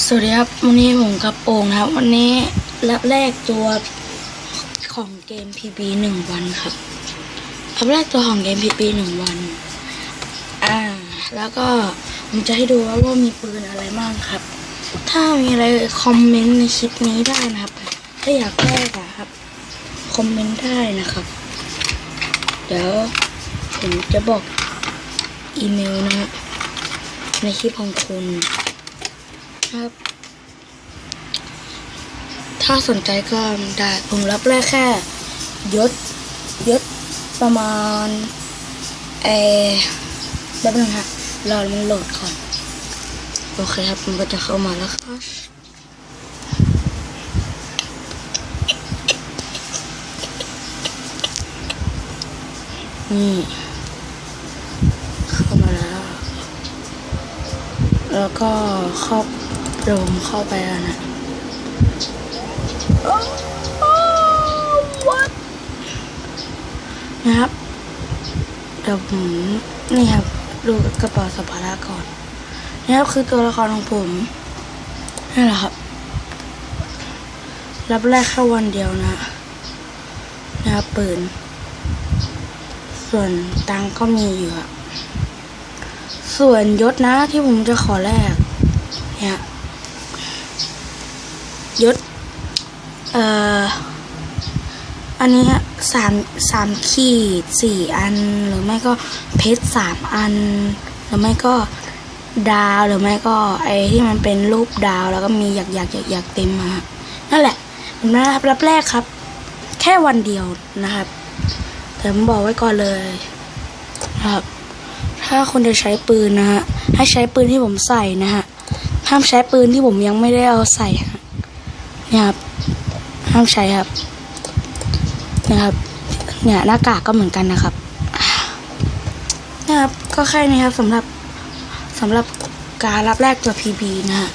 สวัสดีครับ วันนี้ผมกับโอ่งครับ วันนี้รับแรกตัวของเกม PB หนึ่งวันครับรับแรกตัวของเกม PB หนึ่งวัน อ่า แล้วก็ผมจะให้ดูว่าว่ามีปืนอะไรบ้างครับ ถ้ามีอะไรคอมเมนต์ในคลิปนี้ได้นะครับ ถ้าอยากแรกอะครับ คอมเมนต์ได้นะครับ เดี๋ยวผมจะบอกอีเมลนะในคลิปของคุณ ครับ ถ้าสนใจก็ได้ ผมรับแรกแค่ยศยศประมาณเออแบบนึงฮะรอมันโหลดก่อน โอเคครับมันก็จะเข้ามาแล้วครับนี่เข้ามาแล้ว แล้วก็เข้า เดี๋ยวผมเข้าไปแล้วนะนะครับเดี๋ยวผมนี่ครับดูกระเป๋าสัมภาระก่อนนี่ครับคือตัวละครของผมนี่แหละครับ รับแรกแค่วันเดียวนะนะครับปืน ส่วนตังค์ก็มีอยู่ครับส่วนยศนะที่ผมจะขอแลกเนี่ย ยศ เอ่อ อันนี้ฮะสามสามขีดสี่อัน หรือไม่ก็เพชรสามอัน หรือไม่ก็ดาวหรือไม่ก็ไอ้ที่มันเป็นรูปดาวแล้วก็มีอยากอยากอยากยากเต็มมานั่นแหละเห็นไหมครับรับแรกครับ แค่วันเดียวนะครับแต่ผมบอกไว้ก่อนเลยนะครับ ถ้าคุณจะใช้ปืนนะฮะให้ใช้ปืนที่ผมใส่นะฮะห้ามใช้ปืนที่ผมยังไม่ได้เอาใส่ฮะ นี่ยครับ ห้ามใช้ครับ นะครับ เนี่ยหน้ากากก็เหมือนกันนะครับ นะครับ ก็แค่นี้ครับสำหรับสำหรับการรับแรกตัว PB นะฮะ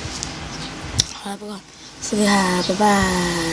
ขอลาไปก่อนสวัสดีค่ะบ๊ายบาย